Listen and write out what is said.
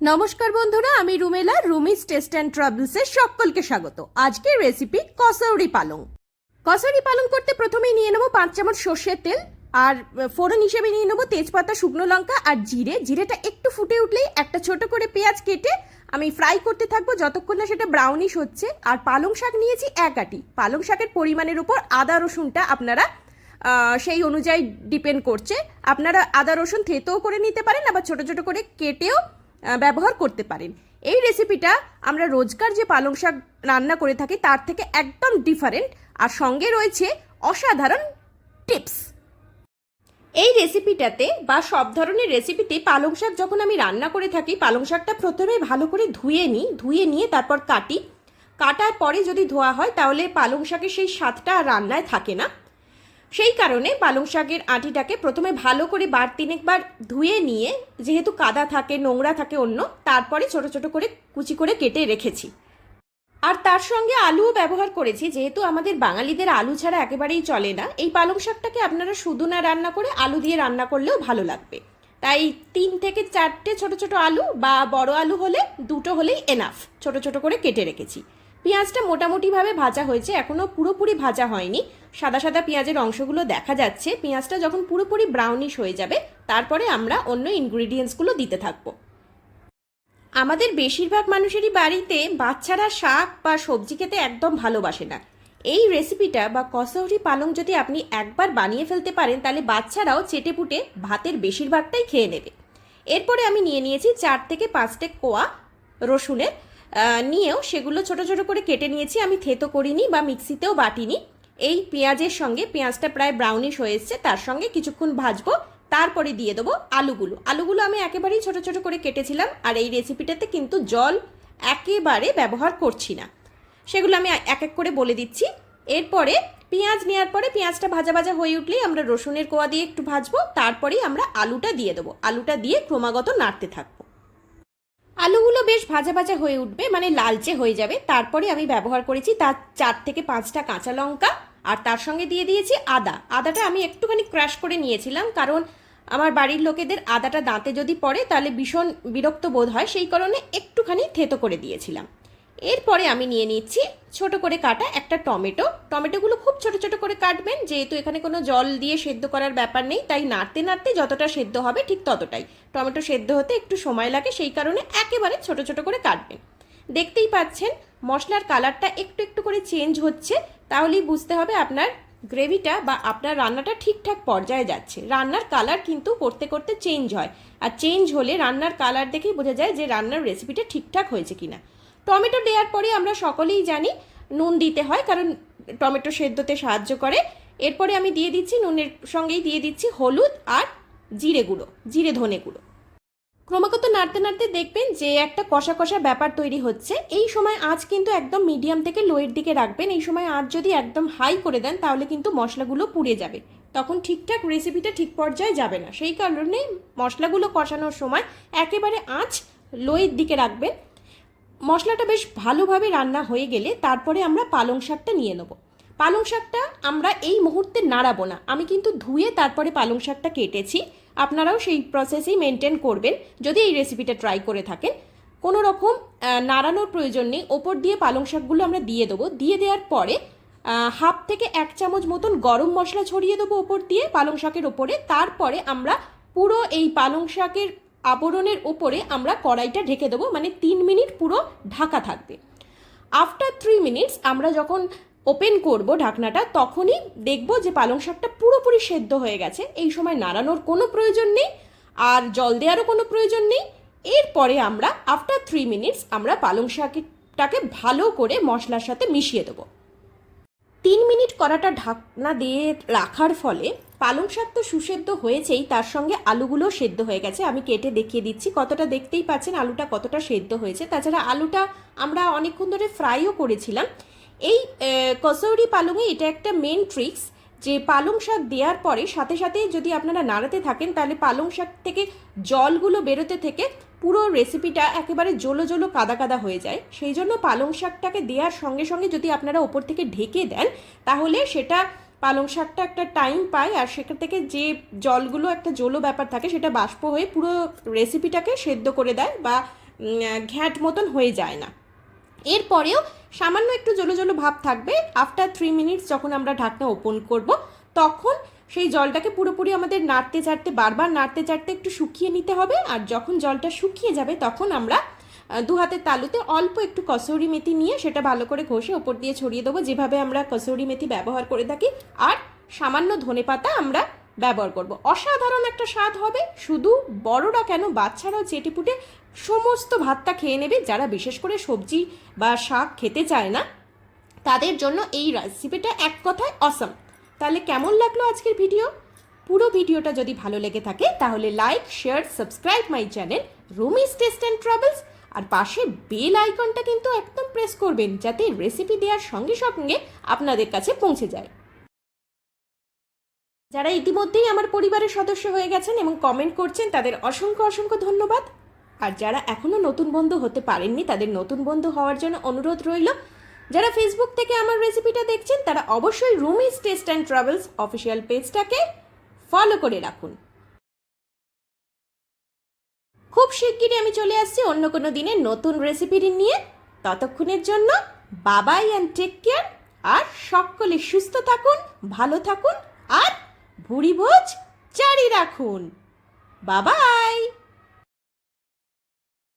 নমস্কার বন্ধুরা, আমি রুমেলা, রুমিস টেস্ট অ্যান্ড ট্রাভেলসের সকলকে স্বাগত। আজকের রেসিপি কসৌরি পালং। কসৌরি পালং করতে প্রথমেই নিয়ে নেব পাঁচ চামচ সর্ষের তেল, আর ফোড়ন হিসেবে নিয়ে নেব তেজপাতা, শুকনো লঙ্কা, আর জিরে। জিরেটা একটু ফুটে উঠলেই একটা ছোট করে পেঁয়াজ কেটে আমি ফ্রাই করতে থাকব, যতক্ষণ না সেটা ব্রাউনিশ হচ্ছে। আর পালং শাক নিয়েছি এক আটি। পালং শাকের পরিমাণের উপর আদা, রসুনটা আপনারা সেই অনুযায়ী ডিপেন্ড করছে। আপনারা আদা, রসুন থেতেও করে নিতে পারেন, আবার ছোট ছোট করে কেটেও ব্যবহার করতে পারেন। এই রেসিপিটা আমরা রোজকার যে পালং শাক রান্না করে থাকি, তার থেকে একদম ডিফারেন্ট আর সঙ্গে রয়েছে অসাধারণ টিপস এই রেসিপিটাতে বা সব ধরনের রেসিপিতে পালং শাক যখন আমি রান্না করে থাকি, পালং শাকটা প্রথমে ভালো করে ধুয়ে নিই, ধুয়ে নিয়ে তারপর কাটি। কাটার পরে যদি ধোয়া হয়, তাহলে পালং শাকের সেই স্বাদটা আর রান্নায় থাকে না। সেই কারণে পালং শাকের আটিটাকে প্রথমে ভালো করে বার তিনেকবার ধুয়ে নিয়ে, যেহেতু কাদা থাকে, নোংরা থাকে অন্য, তারপরে ছোট ছোট করে কুচি করে কেটে রেখেছি। আর তার সঙ্গে আলুও ব্যবহার করেছি, যেহেতু আমাদের বাঙালিদের আলু ছাড়া একেবারেই চলে না। এই পালং শাকটাকে আপনারা শুধু না রান্না করে আলু দিয়ে রান্না করলেও ভালো লাগবে। তাই তিন থেকে চারটে ছোট ছোট আলু বা বড় আলু হলে দুটো হলেই এনাফ ছোট ছোট করে কেটে রেখেছি। পেঁয়াজটা মোটামুটিভাবে ভাজা হয়েছে এখনও পুরোপুরি ভাজা হয়নি। সাদা সাদা পেঁয়াজের অংশগুলো দেখা যাচ্ছে। পেঁয়াজটা যখন পুরোপুরি ব্রাউনিশ হয়ে যাবে, তারপরে আমরা অন্য ইনগ্রিডিয়েন্টসগুলো দিতে থাকব। আমাদের বেশিরভাগ মানুষেরই বাড়িতে বাচ্চারা শাক বা সবজি খেতে একদম ভালোবাসে না। এই রেসিপিটা বা কসৌরি পালং যদি আপনি একবার বানিয়ে ফেলতে পারেন, তাহলে বাচ্চারাও চেটেপুটে ভাতের বেশিরভাগটাই খেয়ে নেবে। এরপরে আমি নিয়ে নিয়েছি চার থেকে পাঁচটে কোয়া রসুনের নিয়েও সেগুলো ছোট ছোট করে কেটে নিয়েছি। আমি থেতো করিনি বা মিক্সিতেও বাটিনি। এই পেঁয়াজের সঙ্গে, পেঁয়াজটা প্রায় ব্রাউনিশ হয়ে এসছে, তার সঙ্গে কিছুক্ষণ ভাজবো, তারপরে দিয়ে দেবো আলুগুলো। আলুগুলো আমি একেবারেই ছোট ছোট করে কেটেছিলাম আর এই রেসিপিটাতে কিন্তু জল একেবারে ব্যবহার করছি না। সেগুলো আমি এক এক করে বলে দিচ্ছি। এরপরে পেঁয়াজ নেওয়ার পরে পেঁয়াজটা ভাজা ভাজা হয়ে উঠলেই আমরা রসুনের কোয়া দিয়ে একটু ভাজবো, তারপরেই আমরা আলুটা দিয়ে দেবো। আলুটা দিয়ে ক্রমাগত নাড়তে থাকব। আলুগুলো বেশ ভাজা ভাজা হয়ে উঠবে মানে লালচে হয়ে যাবে। তারপরে আমি ব্যবহার করেছি তার চার থেকে পাঁচটা কাঁচা লঙ্কা, আর তার সঙ্গে দিয়ে দিয়েছি আদা। আদাটা আমি একটুখানি ক্রাশ করে নিয়েছিলাম, কারণ আমার বাড়ির লোকেদের আদাটা দাঁতে যদি পড়ে, তাহলে ভীষণ বিরক্ত বোধ হয়, সেই কারণে একটুখানি থেতো করে দিয়েছিলাম। এরপরে আমি নিয়ে নিচ্ছি ছোট করে কাটা একটা টমেটো। টমেটোগুলো খুব ছোট ছোট করে কাটবেন, যেহেতু এখানে কোনো জল দিয়ে সেদ্ধ করার ব্যাপার নেই, তাই নাড়তে নাড়তে যতটা সেদ্ধ হবে ঠিক ততটাই। টমেটো সেদ্ধ হতে একটু সময় লাগে, সেই কারণে একেবারে ছোট ছোট করে কাটবেন। দেখতেই পাচ্ছেন, মশলার কালারটা একটু একটু করে চেঞ্জ হচ্ছে, তাহলেই বুঝতে হবে আপনার গ্রেভিটা বা আপনার রান্নাটা ঠিকঠাক পর্যায়ে যাচ্ছে। রান্নার কালার কিন্তু করতে করতে চেঞ্জ হয়। আর চেঞ্জ হলে রান্নার কালার দেখেই বোঝা যায় যে রান্নার রেসিপিটা ঠিকঠাক হয়েছে কিনা। টমেটো দেওয়ার পরে আমরা সকলেই জানি নুন দিতে হয়, কারণ টমেটো সেদ্ধতে সাহায্য করে। এরপরে আমি দিয়ে দিচ্ছি, নুনের সঙ্গেই দিয়ে দিচ্ছি হলুদ আর জিরে গুঁড়ো, জিরে ধনে গুঁড়ো। ক্রমাগত নাড়তে নাড়তে দেখবেন যে একটা কষা কষা ব্যাপার তৈরি হচ্ছে। এই সময় আঁচ কিন্তু একদম মিডিয়াম থেকে লোয়ের দিকে রাখবেন। এই সময় আঁচ যদি একদম হাই করে দেন, তাহলে কিন্তু মশলাগুলো পুড়ে যাবে। তখন ঠিকঠাক রেসিপিটা ঠিক পর্যায়ে যাবে না। সেই কারণে মশলাগুলো কষানোর সময় একেবারে আঁচ লোয়ের দিকে রাখবেন। মশলাটা বেশ ভালোভাবে রান্না হয়ে গেলে তারপরে আমরা পালং শাকটা নিয়ে নেব। পালং শাকটা আমরা এই মুহূর্তে নাড়াবো না। আমি কিন্তু ধুয়ে তারপরে পালং শাকটা কেটেছি। আপনারাও সেই প্রসেসেই মেনটেন করবেন। যদি এই রেসিপিটা ট্রাই করে থাকেন। কোনো রকম নাড়ানোর প্রয়োজন নেই। ওপর দিয়ে পালং শাকগুলো আমরা দিয়ে দেবো। দিয়ে দেওয়ার পরে হাফ থেকে এক চামচ মতন গরম মশলা ছড়িয়ে দেবো ওপর দিয়ে পালং শাকের ওপরে। তারপরে আমরা পুরো এই পালং শাকের আবরণের ওপরে আমরা কড়াইটা ঢেকে দেবো মানে তিন মিনিট পুরো ঢাকা থাকবে। আফটার থ্রি মিনিটস আমরা যখন ওপেন করব ঢাকনাটা, তখনই দেখব যে পালং শাকটা পুরোপুরি সেদ্ধ হয়ে গেছে। এই সময় নাড়ানোর কোনো প্রয়োজন নেই, আর জল দেওয়ারও কোনো প্রয়োজন নেই। এরপরে আমরা আফটার থ্রি মিনিটস আমরা পালং শাকটাকে ভালো করে মশলার সাথে মিশিয়ে দেবো। তিন মিনিট কড়াটা ঢাকনা দিয়ে রাখার ফলে পালং শাক তো সুসেদ্ধ হয়েছেই, তার সঙ্গে আলুগুলো সেদ্ধ হয়ে গেছে। আমি কেটে দেখিয়ে দিচ্ছি, কতটা দেখতেই পাচ্ছেন আলুটা কতটা সেদ্ধ হয়েছে। তাছাড়া আলুটা আমরা অনেকক্ষণ ধরে ফ্রাইও করেছিলাম। এই কসৌরি পালংয়ে এটা একটা মেন ট্রিক্স যে পালং শাক দেওয়ার পরে সাথে সাথে যদি আপনারা নাড়াতে থাকেন, তাহলে পালং শাক থেকে জলগুলো বেরোতে থেকে পুরো রেসিপিটা একেবারে জলো জলো কাদা কাদা হয়ে যায়। সেই জন্য পালং শাকটাকে দেওয়ার সঙ্গে সঙ্গে যদি আপনারা ওপর থেকে ঢেকে দেন, তাহলে সেটা পালং শাকটা একটা টাইম পায় আর সেখান থেকে যে জলগুলো একটা জলো ব্যাপার থাকে, সেটা বাষ্প হয়ে পুরো রেসিপিটাকে সেদ্ধ করে দেয় বা ঘ্যাট মতন হয়ে যায় না। এরপরেও সামান্য একটু জলো জলো ভাব থাকবে। আফটার থ্রি মিনিটস যখন আমরা ঢাকনা ওপেন করব, তখন সেই জলটাকে পুরোপুরি আমাদের নাড়তে চাড়তে, বারবার নাড়তে চাড়তে একটু শুকিয়ে নিতে হবে। আর যখন জলটা শুকিয়ে যাবে, তখন আমরা দু হাতের তালুতে অল্প একটু কসৌরি মেথি নিয়ে সেটা ভালো করে ঘষে ওপর দিয়ে ছড়িয়ে দেবো। যেভাবে আমরা কসৌরি মেথি ব্যবহার করে থাকি। আর সামান্য ধনে পাতা আমরা ব্যবহার করব। অসাধারণ একটা স্বাদ হবে। শুধু বড়রা কেন বাচ্চারাও চেটেপুটে সমস্ত ভাতটা খেয়ে নেবে, যারা বিশেষ করে সবজি বা শাক খেতে চায় না। তাদের জন্য এই রেসিপিটা এক কথায় অসম তাহলে কেমন লাগল আজকের ভিডিও পুরো ভিডিওটা যদি ভালো লেগে থাকে, তাহলে like share subscribe my channel Rumi's taste and travels আর পাশে বেল আইকনটা কিন্তু একদম প্রেস করবেন, যাতে রেসিপি দেওয়ার সঙ্গে সঙ্গে আপনাদের কাছে পৌঁছে যায়। যারা ইতিমধ্যেই আমার পরিবারের সদস্য হয়ে গেছেন এবং কমেন্ট করছেন, তাদের অসংখ্য অসংখ্য ধন্যবাদ। আর যারা এখনও নতুন বন্ধু হতে পারেননি, তাদের নতুন বন্ধু হওয়ার জন্য অনুরোধ রইল। যারা ফেসবুক থেকে আমার রেসিপিটা দেখছেন, তারা অবশ্যই Rumi's taste and travels official পেজটাকে ফলো করে রাখুন। খুব শিগগিরই আমি চলে আসছি অন্য কোনো দিনে নতুন রেসিপি নিয়ে। ততক্ষণের জন্য বাবাই অ্যান্ড টেক কেয়ার আর সকলে সুস্থ থাকুন, ভালো থাকুন, আর ভুড়ি ভোজ জারি রাখুন। বাবাই